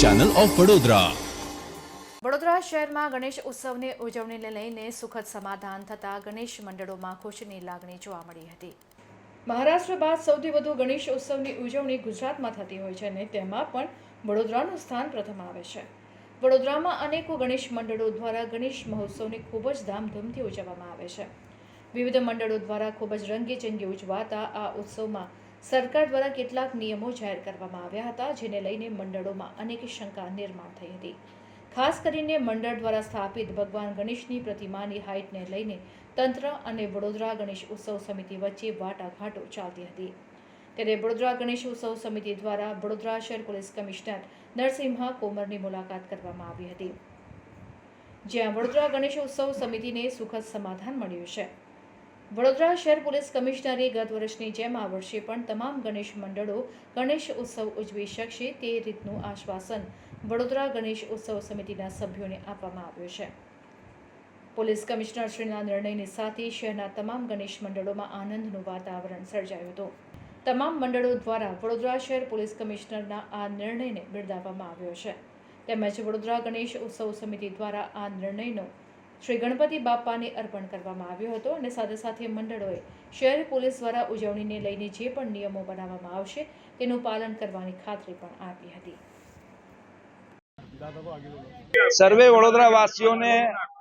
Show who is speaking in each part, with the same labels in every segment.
Speaker 1: Channel of Vadodara
Speaker 2: Vadodara શહેરમાં ગણેશ ઉત્સવની ઉજવણીને લઈને સુખદ સમાધાન થતાં ગણેશ મંડળોમાં ખુશીની લાગણી જોવા મળી હતી. મહારાષ્ટ્ર બાદ સૌથી વધુ ગણેશ ઉત્સવની ઉજવણી ગુજરાતમાં થતી હોય છે અને તેમાં પણ વડોદરાનું સ્થાન પ્રથમ આવે છે. વડોદરામાં અનેકો ગણેશ મંડળો દ્વારા ગણેશ મહોત્સવને ખૂબ જ ધામધૂમથી ઉજવવામાં આવે છે. વિવિધ મંડળો દ્વારા ખૂબ જ રંગીચંગી ઉજવાતા આ ઉત્સવમાં સરકાર દ્વારા કેટલાક નિયમો જાહેર કરવામાં આવ્યા હતા, જેને લઈને મંડળોમાં અનેક શંકા નિર્માણ થઈ હતી. ખાસ કરીને મંડળ દ્વારા સ્થાપિત ભગવાન ગણેશની પ્રતિમાની હાઇટને લઈને તંત્ર અને વડોદરા ગણેશ ઉત્સવ સમિતિ વચ્ચે વાટાઘાટો ચાલતી હતી. ત્યારે વડોદરા ગણેશ ઉત્સવ સમિતિ દ્વારા વડોદરા શહેર પોલીસ કમિશનર નરસિંહા કોમરની મુલાકાત કરવામાં આવી હતી. જ્યાં વડોદરા ગણેશ ઉત્સવ સમિતિને સુખદ સમાધાન મળ્યું છે. વડોદરા શહેર પોલીસ કમિશનરે ગત વર્ષની જેમ આ વર્ષે પણ તમામ ગણેશ મંડળો ગણેશ ઉત્સવ ઉજવી શકશે તે રીતનું આશ્વાસન વડોદરા ગણેશ ઉત્સવ સમિતિના સભ્યોને આપવામાં આવ્યું છે. પોલીસ કમિશનરશ્રીના નિર્ણયની સાથે શહેરના તમામ ગણેશ મંડળોમાં આનંદનું વાતાવરણ સર્જાયું હતું. તમામ મંડળો દ્વારા વડોદરા શહેર પોલીસ કમિશનરના આ નિર્ણયને બિરદાવવામાં આવ્યો છે. તેમજ વડોદરા ગણેશ ઉત્સવ સમિતિ દ્વારા આ નિર્ણયનો શ્રી ગણપતિ બાપાને અર્પણ કરવામાં આવ્યો હતો અને સાથે સાથે મંડળોએ શહેર પોલીસ દ્વારા ઉજવણીને લઈને જે પણ નિયમો બનાવવામાં આવશે, તેનું પાલન કરવાની ખાતરી પણ આપી હતી.
Speaker 3: સર્વે વડોદરા વાસીઓને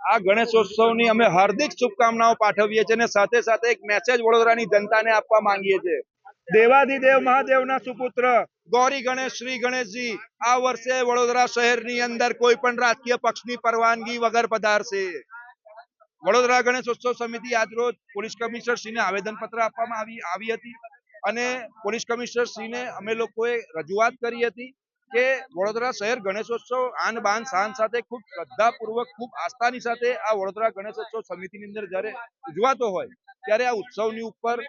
Speaker 3: આ ગણેશોત્સવની અમે હાર્દિક શુભકામનાઓ પાઠવીએ છીએ અને સાથે સાથે એક મેસેજ વડોદરાની જનતાને આપવા માંગીએ છીએ. દેવાધિદેવ મહાદેવના સુપુત્ર ગૌરી ગણેશ, શ્રી ગણેશજી, આ વર્ષે વડોદરા શહેરની અંદર કોઈ પણ રાજકીય પક્ષની પરવાનગી વગર પધારશે. વડોદરા ગણેશોત્સવ સમિતિ આજરોજ પોલીસ કમિશનર શ્રીને આવેદન પત્ર આપવામાં આવી આવી હતી અને પોલીસ કમિશનર શ્રીને અમે લોકોએ રજૂઆત કરી હતી કે વડોદરા શહેર ગણેશોત્સવ આન બાન શાન સાથે ખૂબ શ્રદ્ધાપૂર્વક, ખૂબ આસ્થાની સાથે આ વડોદરા ગણેશોત્સવ સમિતિની અંદર જ્યારે ઉજવાતો હોય ત્યારે આ ઉત્સવની ઉપર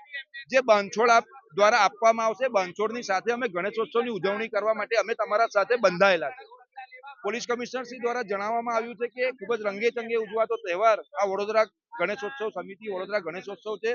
Speaker 3: જે બાંધછોડ આપ, દ્વારા આપવામાં આવશે, બાંધછોડની સાથે અમે ગણેશોત્સવની ઉજવણી કરવા માટે અમે તમારા સાથે બંધાયેલા છે. પોલીસ કમિશનર શ્રી દ્વારા જણાવવામાં આવ્યું છે કે ખૂબ જ રંગે ચંગે ઉજવાતો તહેવાર આ વડોદરા ગણેશોત્સવ સમિતિ વડોદરા ગણેશોત્સવ છે.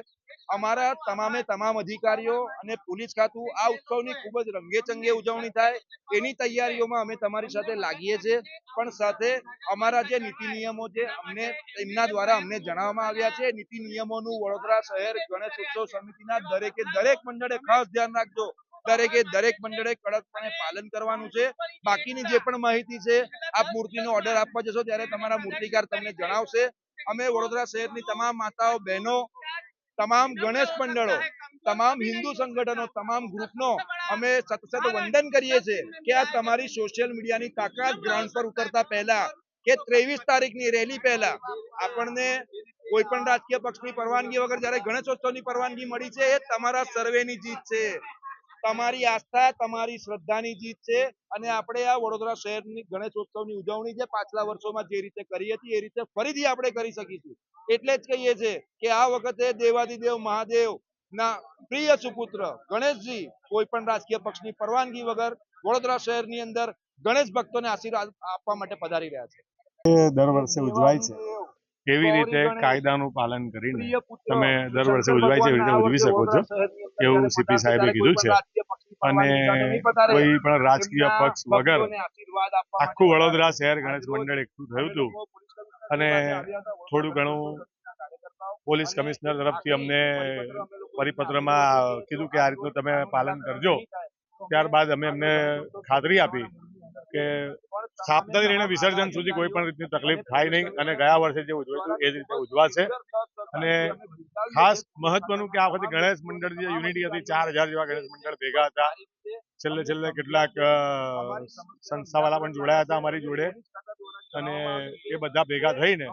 Speaker 3: અમારા તમામે તમામ અધિકારીઓ અને પોલીસ ખાતું આ ઉત્સવની ખૂબ જ રંગે ચંગે ઉજવણી થાય એની તૈયારીઓમાં અમે તમારી સાથે લાગીએ છીએ. પણ સાથે અમારા જે નીતિ નિયમો છે અમને એમના દ્વારા અમને જણાવવામાં આવ્યા છે. નીતિ નિયમોનું વડોદરા શહેર ગણેશ ઉત્સવ સમિતિના દરેકે દરેક મંડળે ખાસ ધ્યાન રાખજો. દરેકે દરેક મંડળે કડકપણે પાલન કરવાનું છે. બાકીની જે પણ માહિતી છે, આપ મૂર્તિનો ઓર્ડર આપવા જશો ત્યારે તમારા મૂર્તિકાર તમને જણાવશે. અમે વડોદરા શહેરની તમામ માતાઓ, બહેનો, તમામ ગણેશ મંડળો, તમામ હિન્દુ સંગઠનો, તમામ ગ્રુપનો અમે સતત વંદન કરીએ છીએ કે આ તમારી સોશિયલ મીડિયાની તાકાત ગ્રાઉન્ડ પર ઉતરતા પહેલા કે ત્રેવીસ તારીખની રેલી પહેલા આપણને કોઈ પણ રાજકીય પક્ષની પરવાનગી વગર જ્યારે ગણેશોત્સવની પરવાનગી મળી છે, એ તમારા સર્વેની જીત છે. તમારી આસ્થા તમારી શ્રદ્ધાની જીત છે અને આપણે આ વડોદરા શહેરની ગણેશોત્સવની ઉજવણી જે પાછલા વર્ષોમાં જે રીતે કરી હતી એ રીતે ફરીથી આપણે કરી શકીશું. એટલે જ કહીએ છીએ કે આ વખતે દેવાદિદેવ મહાદેવ ના પ્રિય સુપુત્ર ગણેશજી કોઈ પણ રાજકીય પક્ષની પરવાનગી વગર વડોદરા શહેરની અંદર ગણેશ ભક્તોને આશીર્વાદ આપવા માટે પધારી રહ્યા છે.
Speaker 4: દર વર્ષે ઉજવાય છે. કેવી રીતે કાયદાનું પાલન કરીને તમે દર વર્ષે ઉજવાય છે એવી રીતે ઉજવી શકો છો? એવું સીપી સાહેબે કીધું છે. અને. કોઈ પણ રાજકીય પક્ષ વગર આખું વડોદરા શહેર ગણેશ મંડળ એકઠું થયું હતું અને. થોડું ઘણું પોલીસ કમિશનર તરફથી અમને પરિપત્રમાં કીધું કે આ રીતનું તમે પાલન કરજો ત્યારબાદ અમે એમને ખાતરી આપી કે સાપ્તાહિક રહીને વિસર્જન સુધી કોઈ પણ રીતની તકલીફ થાય નહીં અને ગયા વર્ષે જે ઉજવાયું એ જ રીતે ઉજવાશે અને ખાસ મહત્વનું કે આ વખતે ગણેશ મંડળ જે યુનિટી હતી ચાર હજાર જેવા ગણેશ મંડળ ભેગા હતા. છેલ્લે છેલ્લે કેટલાક સંસ્થાવાળા પણ જોડાયા હતા અમારી જોડે. અને એ બધા ભેગા થઈને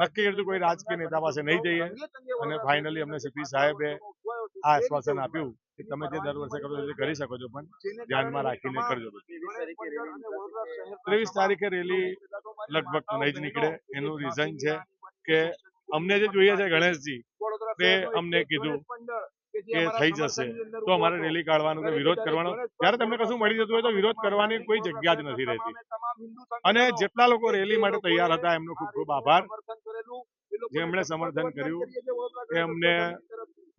Speaker 4: નક્કી કર્યું કોઈ રાજકીય નેતા પાસે નહીં જઈએ. અને ફાઇનલી અમને સીપી સાહેબે આ આશ્વાસન આપ્યું કે તમે જે દર વર્ષે કરો છો તે કરી શકો છો પણ ધ્યાનમાં રાખીને કરજો ત્રેવીસ તારીખે રેલી લગભગ નહીં જ નીકળે. એનું રીઝન છે કે અમને જે જોઈએ છે ગણેશજી તે અમને કીધું કે થઈ જશે. તો અમારે રેલી કાઢવાનો કે વિરોધ કરવાનો. જ્યારે તમને કશું મળી જતું હોય તો વિરોધ કરવાની કોઈ જગ્યા જ નથી રહેતી. અને જેટલા લોકો રેલી માટે તૈયાર હતા એમનો ખૂબ ખૂબ આભાર. જેમણે સમર્થન કર્યું એ અમને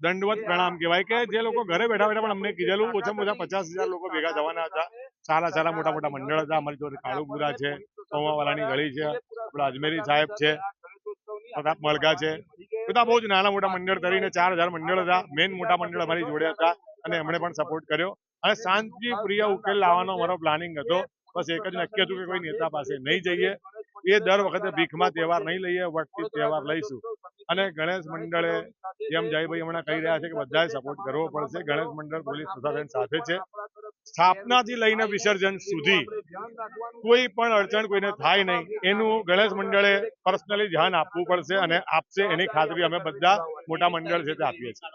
Speaker 4: દંડવત પ્રણામ કહેવાય કે જે લોકો ઘરે બેઠા બેઠા પણ અમને કીધેલું ઓછામાં ઓછા પચાસ હજાર લોકો ભેગા થવાના હતા. સારા સારા મોટા મોટા મંડળ હતા અમારી જોડે કાળુપુરા છે સોમાવાલાની ગળી છે આપણા અજમેરી સાહેબ છે. પ્રતાપ મળગા છે. બધા બહુ જ નાના મોટા મંડળ કરીને ચાર હજાર મંડળ હતા. મેઇન મોટા મંડળ અમારી જોડે હતા અને એમણે પણ સપોર્ટ કર્યો. અને શાંતિ પ્રિય ઉકેલ લાવવાનો અમારો પ્લાનિંગ હતો. બસ એક જ નક્કી હતું કે કોઈ નેતા પાસે નહીં જઈએ. એ દર વખતે ભીખમાં તહેવાર નહીં લઈએ વટથી તહેવાર લઈશું. અને ગણેશ મંડળે જેમ જયભાઈ હમણાં કહી રહ્યા છે કે બધાએ સપોર્ટ કરવો પડશે. ગણેશ મંડળ પોલીસ પ્રશાસન સાથે છે. સ્થાપનાથી લઈને વિસર્જન સુધી કોઈ પણ અડચણ કોઈને થાય નહીં. એનું ગણેશ મંડળે પર્સનલી ધ્યાન આપવું પડશે અને આપશે. એની ખાતરી અમે બધા મોટા મંડળ છે તે આપીએ છીએ.